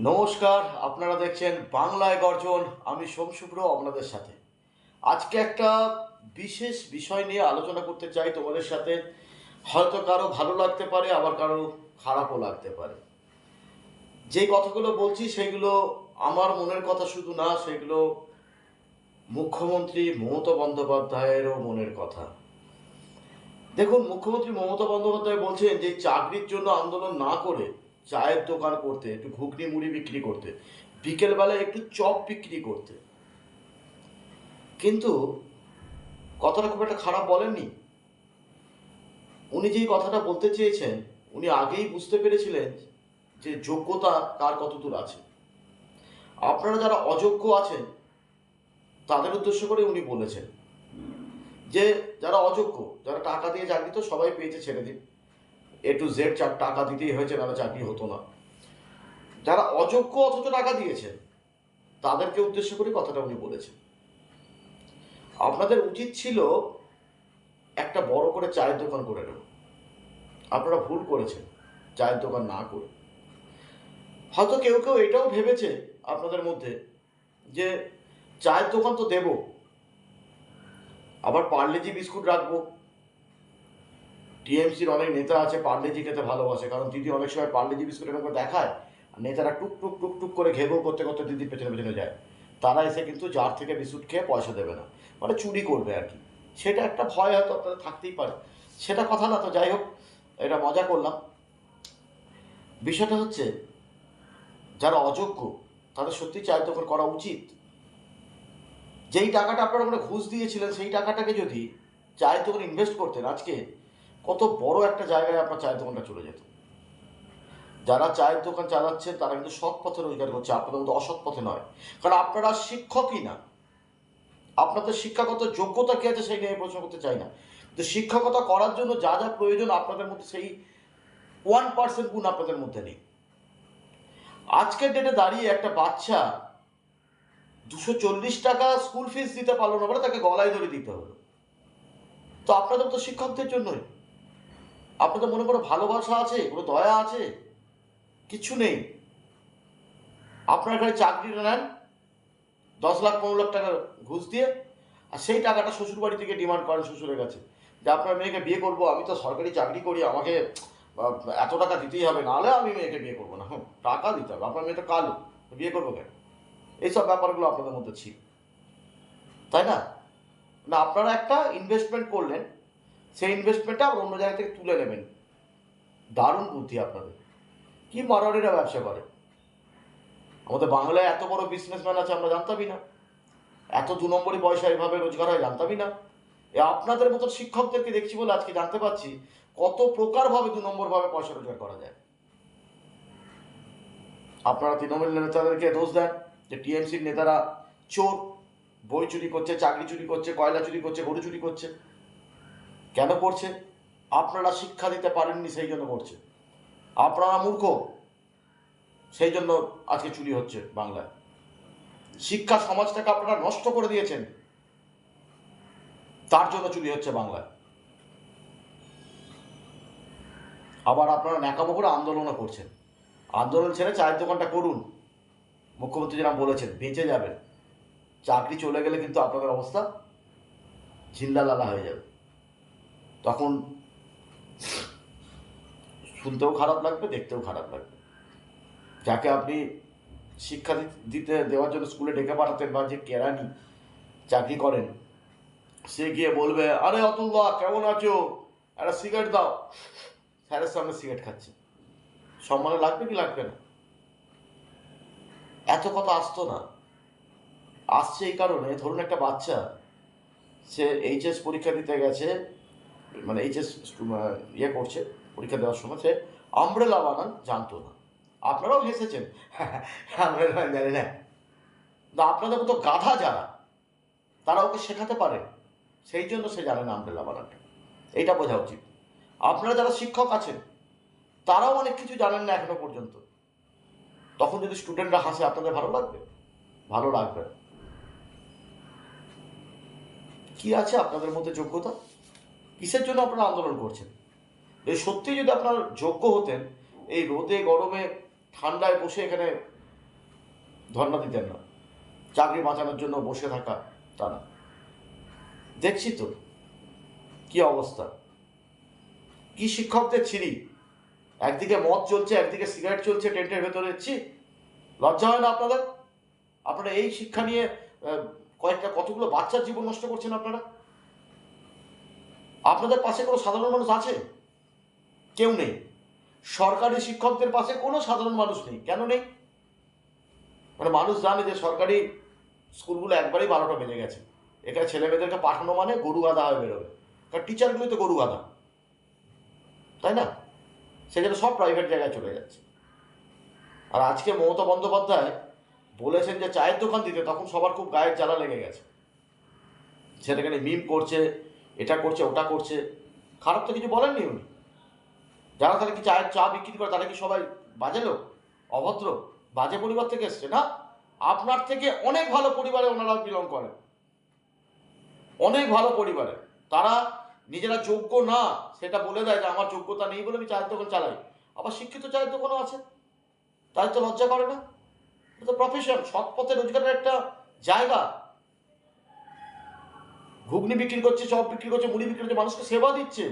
নমস্কার, আপনারা দেখছেন বাংলায় গর্জন। আমি সোমশুভ্র আপনাদের সাথে। আজকে একটা বিশেষ বিষয় নিয়ে আলোচনা করতে চাই তোমাদের সাথে। হয়তো কারও ভালো লাগতে পারে, আবার কারও খারাপও লাগতে পারে। যে কথাগুলো বলছি সেগুলো আমার মনের কথা শুধু না, সেগুলো মুখ্যমন্ত্রী মমতা বন্দ্যোপাধ্যায়েরও মনের কথা। দেখুন, মুখ্যমন্ত্রী মমতা বন্দ্যোপাধ্যায় বলছেন যে, চাকরির জন্য আন্দোলন না করে চায়ের দোকান করতে, একটু ঘুগনি মুড়ি বিক্রি করতে বিকেলবেলায় একটু চপ বিক্রি করতে। কিন্তু কথাটা খুব একটা খারাপ বলেননি। উনি যেই কথাটা বলতে চেয়েছেন, উনি আগেই বুঝতে পেরেছিলেন যে যোগ্যতা কার কতদূর আছে। আপনারা যারা অযোগ্য আছেন, তাদের উদ্দেশ্য করে উনি বলেছেন যে, যারা অযোগ্য, যারা টাকা দিয়ে চাকরি তো সবাই পেয়েছে ছেড়ে দিন। এ টু জেড চার টাকা দিতেই হয়েছে তারা চাকরি হতো না। যারা অযোগ্য অথচ টাকা দিয়েছেন, তাদেরকে উদ্দেশ্য করে কথাটা উনি বলেছেন। আপনাদের উচিত ছিল একটা বড় করে চায়ের দোকান করে নেব আপনারা ভুল করেছেন, চায়ের দোকান না করে। হয়তো কেউ কেউ এটাও ভেবেছে আপনাদের মধ্যে যে চায়ের দোকান তো দেব, আবার পার্লেজি বিস্কুট রাখব টিএমসির অনেক নেতা আছে পার্লেজি খেতে ভালোবাসে, কারণ দিদি অনেক সময় পার্লেজি বিস্কুট এরকম দেখায় নেতারা টুক টুক টুক টুক করে ঘেবো করতে করতে দিদির পেছনে পেছনে যায়। তারা এসে কিন্তু যার থেকে বিস্কুট খেয়ে পয়সা দেবে না মানে চুরি করবে আর কি। সেটা একটা ভয় হয়তো আপনারা থাকতেই পারে। সেটা কথা না, তো যাই হোক, এটা মজা করলাম। বিষয়টা হচ্ছে, যারা অযোগ্য, তাদের সত্যি চায়ের দোকান করা উচিত। যেই টাকাটা আপনারা ওখানে ঘুষ দিয়েছিলেন, সেই টাকাটাকে যদি চায়ের দোকানে ইনভেস্ট করতেন আজকে কত বড় একটা জায়গায় আপনার চায়ের দোকানটা চলে যেত। যারা চায়ের দোকান চালাচ্ছেন তারা কিন্তু সৎ পথে রোজগার করছে আপনাদের মধ্যে অসৎ পথে নয়। কারণ আপনারা শিক্ষকই না। আপনাদের শিক্ষাগত যোগ্যতা কি আছে সেই নিয়ে প্রশ্ন করতে চাই না। তো শিক্ষকতা করার জন্য যা যা প্রয়োজন আপনাদের মধ্যে, সেই ওয়ান পার্সেন্ট গুণ আপনাদের মধ্যে নেই। আজকের ডেটে দাঁড়িয়ে একটা বাচ্চা দুশো চল্লিশ টাকা স্কুল ফিস দিতে পারল না বলে তাকে গলায় ধরে দিতে হলো। তো আপনাদের তো শিক্ষকদের জন্যই। আপনাদের মনে কোনো ভালোবাসা আছে? কোনো দয়া আছে? কিছু নেই। আপনার এখানে চাকরিটা নেন। দশ লাখ, পনেরো লাখ টাকা ঘুষ দিয়ে, আর সেই টাকাটা শ্বশুর বাড়ি থেকে ডিমান্ড করেন শ্বশুরের কাছে। যে আপনার মেয়েকে বিয়ে করব, আমি তো সরকারি চাকরি করি, আমাকে এত টাকা দিতেই হবে, নাহলে আমি মেয়েকে বিয়ে করব না। হ্যাঁ টাকা দিতে হবে। আপনার মেয়েটা কালো বিয়ে করব কেন? এইসব ব্যাপারগুলো আপনাদের মধ্যে ছিল। তাই না? না, আপনারা একটা ইনভেস্টমেন্ট করলেন সেই ইনভেস্টমেন্টটা আবার অন্য জায়গা থেকে তুলে নেবেন। দারুণ বুদ্ধি আপনাদের। কি মারোয়ারিরা ব্যবসা করে? আমাদের বাংলায় এত বড় বিজনেসম্যান আছে আমরা জানতামই না। এত দু নম্বরই পয়সা এভাবে রোজগার হয় জানতামই না। এ আপনাদের মতো শিক্ষকদেরকে দেখছি বলে আজকে জানতে পারছি কত প্রকারভাবে দু নম্বরভাবে পয়সা রোজগার করা যায়। আপনারা তৃণমূল নেতাদেরকে দোষ দেন যে টিএমসির নেতারা চোর, বই চুরি করছে, চাকরি চুরি করছে, কয়লা চুরি করছে, গরু চুরি করছে। কেন করছে আপনারা শিক্ষা দিতে পারেননি, সেই জন্য করছে আপনারা মূর্খ, সেই জন্য আজকে চুরি হচ্ছে বাংলায়। শিক্ষা সমাজটাকে আপনারা নষ্ট করে দিয়েছেন, তার জন্য চুরি হচ্ছে বাংলায়। আবার আপনারা ন্যাকামো করে আন্দোলনও করছেন। আন্দোলন ছেড়ে চায়ের দোকানটা করুন। মুখ্যমন্ত্রী যেরকম বলেছেন, বেঁচে যাবেন। চাকরি চলে গেলে কিন্তু আপনাদের অবস্থা ঝিল্লালালা হয়ে যাবে। তখন শুনতেও খারাপ লাগবে, দেখতেও খারাপ লাগবে। যাকে আপনি শিক্ষা দিতে, দেওয়ার জন্য স্কুলে ডেকে পাঠাতেন বা যে কেরানি চাকরি করেন, সে গিয়ে বলবে, আরে অতুল্লাহ কেমন আছো? একটা সিগারেট দাও। স্যারের সামনে সিগারেট খাচ্ছে। সম্মানে লাগবে কি লাগবে না? এত কথা আসতো না। আসছে এই কারণে, ধরুন একটা বাচ্চা, সে এইচএস পরীক্ষা দিতে গেছে মানে এইচএস ইয়ে করছে, পরীক্ষা দেওয়ার সময় সে আমব্রেলা বানান, জানতো না। আপনারাও হেসেছেন। আমব্রেলা জানি না। না আপনাদের মতো গাধা যারা, তারা ওকে শেখাতে পারে। সেই জন্য সে জানে না আমব্রেলা বানানটা। এইটা বোঝা উচিত। আপনারা যারা শিক্ষক আছেন, তারাও অনেক কিছু জানেন না এখনও পর্যন্ত। তখন যদি স্টুডেন্টরা হাসে, আপনাদের ভালো লাগবে? ভালো লাগবে। কি আছে আপনাদের মধ্যে যোগ্যতা? কিসের জন্য আপনারা আন্দোলন করছেন? এই সত্যি যদি আপনার যোগ্য হতেন, এই রোদে, গরমে, ঠান্ডায় বসে এখানে ধর্ণা দিতেন না। চাকরি বাঁচানোর জন্য বসে থাকা তা না। দেখছি তো কি অবস্থা। কি শিক্ষকদের ছিরি একদিকে মদ চলছে, একদিকে সিগারেট চলছে টেন্টের ভেতরে। ছি, লজ্জা হয় না আপনাদের? আপনারা এই শিক্ষা নিয়ে কয়েকটা কতগুলো বাচ্চার জীবন নষ্ট করছেন আপনারা? আপনাদের পাশে কোনো সাধারণ মানুষ আছে? কেউ নেই। সরকারি শিক্ষকদের পাশে কোনো সাধারণ মানুষ নেই। কেন নেই? মানে মানুষ জানে যে সরকারি স্কুলগুলো একবারেই বারোটা বেজে গেছে। এখানে ছেলে মেয়েদেরকে পাঠানো মানে গরু গাদা হয়ে বেরোবে। কারণ টিচারগুলোই তো গরু গাদা তাই না? সেখানে সব প্রাইভেট জায়গায় চলে যাচ্ছে। আর আজকে মমতা বন্দ্যোপাধ্যায় বলেছেন যে চায়ের দোকান দিতে, তখন সবার খুব গায়ের জ্বালা লেগে গেছে। সেটাখানে মিম করছে। এটা করছে, ওটা করছে। খারাপ তো কিছু বলেননি উনি। যারা তাহলে কি চায়ের চা বিক্রি করে তারা কি সবাই বাজে লোক? অভদ্র। বাজে পরিবার থেকে এসছে, না? আপনার থেকে অনেক ভালো পরিবারে ওনারা বিলং করেন। অনেক ভালো পরিবারে। তারা নিজেরা যোগ্য না, সেটা বলে দেয় যে আমার যোগ্যতা নেই বলে আমি চায়ের দোকান চালাই। আবার শিক্ষিত চায়ের দোকানও আছে। তাই তো লজ্জা করে না। এটা প্রফেশন সৎ পথে রোজগারের একটা জায়গা। ঘুগনি বিক্রি করছে, চপ বিক্রি করছে, মুড়ি বিক্রি করছে, মানুষকে সেবা দিচ্ছে।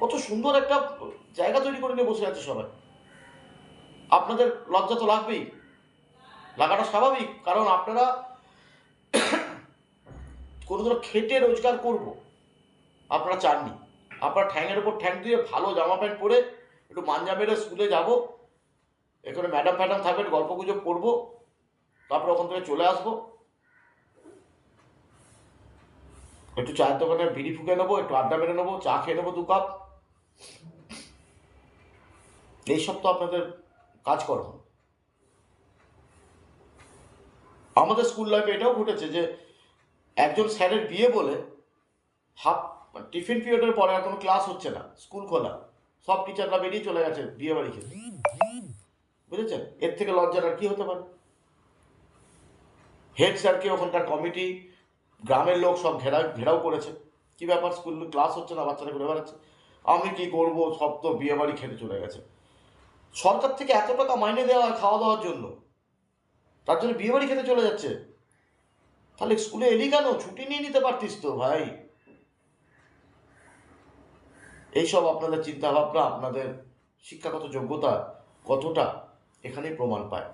কত সুন্দর একটা জায়গা তৈরি করে নিয়ে বসে আছে সবাই। আপনাদের লজ্জা তো লাগবেই। লাগাটা স্বাভাবিক, কারণ আপনারা কোনো দিনও খেটে রোজগার করব। আপনারা চাননি। আপনারা ঠ্যাংয়ের উপর ঠ্যাং দিয়ে ভালো জামা প্যান্ট পরে একটু মাঞ্জা মেরে স্কুলে যাব। এখানে ম্যাডাম ফ্যাডাম থাকবেন গল্প গুজব করব। তারপরে ওখান থেকে চলে আসব। একটু চায়ের দোকানে বিড়ি ফুকে নেব, একটু আড্ডা মেরে নেব, চা খেয়ে নেব দু কাপ। এইসব তো আপনাদের কাজকর্ম। আমাদের স্কুল লাইফে এটাও ঘটেছে যে, একজন স্যারের বিয়ে বলে হাফ টিফিন পিরিয়ডের পরে আর কোনো ক্লাস হচ্ছে না স্কুল খোলা। সব টিচাররা বেরিয়ে চলে গেছে বিয়ে বাড়ি খেতে। বুঝেছেন? এর থেকে লজ্জার আর কি হতে পারে? হেড স্যারকে ওখানকার কমিটি গ্রামের লোক সব ঘেরা ঘেরাও করেছে। কি ব্যাপার? স্কুল ক্লাস হচ্ছে না, বাচ্চারা ঘুরে বেড়াচ্ছে। আমি কি করব? সব তো বিয়ে বাড়ি খেতে চলে গেছে। সরকার থেকে এত টাকা মাইনে দেওয়া হয় খাওয়া দাওয়ার জন্য। তার জন্য বিয়ে বাড়ি খেতে চলে যাচ্ছে। তাহলে স্কুলে এলি কেন? ছুটি নিয়ে নিতে পারতিস তো, ভাই। এইসব আপনাদের চিন্তাভাবনা, আপনাদের শিক্ষাগত যোগ্যতা কতটা এখানেই প্রমাণ পায়।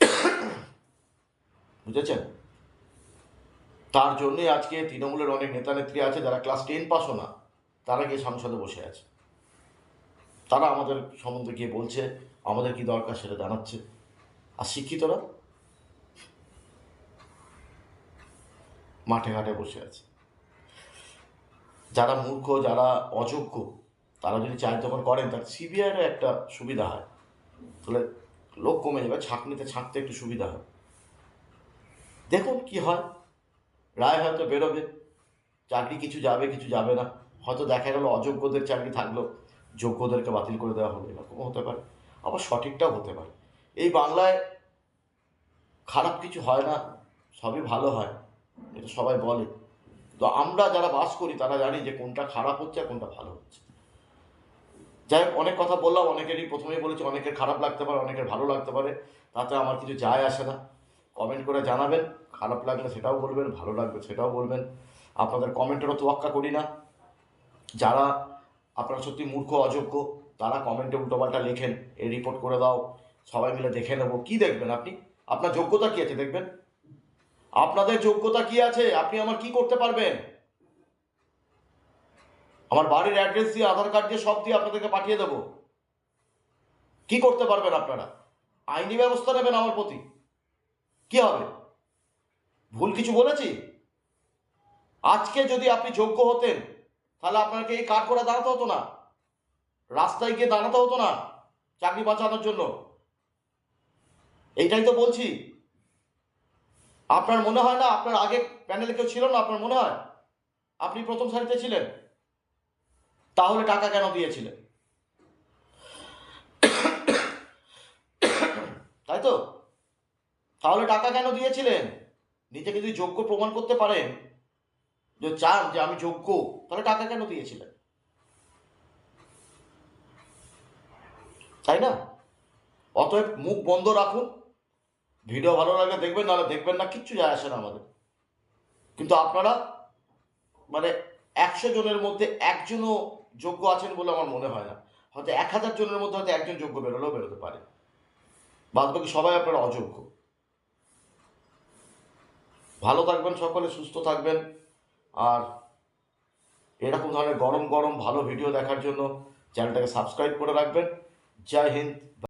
বুঝেছেন? তার জন্যে আজকে তৃণমূলের অনেক নেতা নেত্রী আছে যারা ক্লাস টেন পাসও না, তারা গিয়ে সংসদে বসে আছে। তারা আমাদের সম্বন্ধে গিয়ে বলছে, আমাদের কি দরকার সেটা জানাচ্ছে। আর শিক্ষিতরা? মাঠে ঘাটে বসে আছে। যারা মূর্খ, যারা অযোগ্য, তারা যদি চায়ের দোকান করেন তার সিবিআইয়েরও একটা সুবিধা হয়। তাহলে লোক কমে যাবে, ছাঁকনিতে, ছাঁকতে একটু সুবিধা হয়। দেখুন কি হয়। রায় হয়তো বেরোবে। চাকরি কিছু যাবে কিছু যাবে না। হয়তো দেখা গেল অযোগ্যদের চাকরি থাকল, যোগ্যদেরকে বাতিল করে দেওয়া হলো, এরকমও হতে পারে। আবার সঠিকটাও হতে পারে। এই বাংলায় খারাপ কিছু হয় না, সবই ভালো হয়, এটা সবাই বলে। তো আমরা যারা বাস করি, তারা জানি যে কোনটা খারাপ হচ্ছে আর কোনটা ভালো হচ্ছে। যাই হোক, অনেক কথা বললাম, অনেকেরই প্রথমেই বলেছি অনেকের খারাপ লাগতে পারে, অনেকের ভালো লাগতে পারে, তাতে আমার কিছু যায় আসে না। কমেন্ট করে জানাবেন। খারাপ লাগলে সেটাও বলবেন, ভালো লাগবে সেটাও বলবেন। আপনাদের কমেন্টেরও তোয়াক্কা করি না। যারা আপনারা সত্যি মূর্খ, অযোগ্য, তারা কমেন্টে উল্টোপাল্টা লেখেন, এই রিপোর্ট করে দাও, সবাই মিলে দেখে নেব। কি দেখবেন আপনি? আপনার যোগ্যতা কি আছে দেখবেন? আপনাদের যোগ্যতা কি আছে? আপনি আমার কি করতে পারবেন? আমার বাড়ির অ্যাড্রেস দিয়ে আধার কার্ড দিয়ে সব দিয়ে আপনাদেরকে পাঠিয়ে দেবো। কি করতে পারবেন আপনারা? আইনি ব্যবস্থা নেবেন আমার প্রতি। কি হবে? ভুল কিছু বলেছি? আজকে যদি আপনি যোগ্য হতেন, তাহলে আপনাকে এই কার্ড করে দাঁড়াতে হতো না? রাস্তায় গিয়ে দাঁড়াতে হতো না চাকরি বাঁচানোর জন্য? এইটাই তো বলছি। আপনার মনে হয় না আপনার আগে প্যানেলে কেউ ছিল না আপনার মনে হয়? আপনি প্রথম সারিতে ছিলেন। তাহলে টাকা কেন দিয়েছিলেন? তাই তো? তাহলে টাকা কেন দিয়েছিলেন? নিজেকে যদি যোগ্য প্রমাণ করতে পারেন, যে চান যে আমি যোগ্য, তাহলে টাকা কেন দিয়েছিলেন? তাই না? অতএব মুখ বন্ধ রাখুন। ভিডিও ভালো লাগলে দেখবেন, নাহলে দেখবেন না, কিচ্ছু যায় আসে না আমাদের। কিন্তু আপনারা মানে একশো জনের মধ্যে একজনও যোগ্য আছেন বলে আমার মনে হয় না। হয়তো এক হাজার জনের মধ্যে হয়তো একজন যোগ্য বেরোলেও বেরোতে পারে। বাদ বাকি সবাই আপনারা অযোগ্য। ভালো থাকবেন সকলে, সুস্থ থাকবেন। আর এরকম ধরনের গরম গরম ভালো ভিডিও দেখার জন্য চ্যানেলটাকে সাবস্ক্রাইব করে রাখবেন। জয় হিন্দ।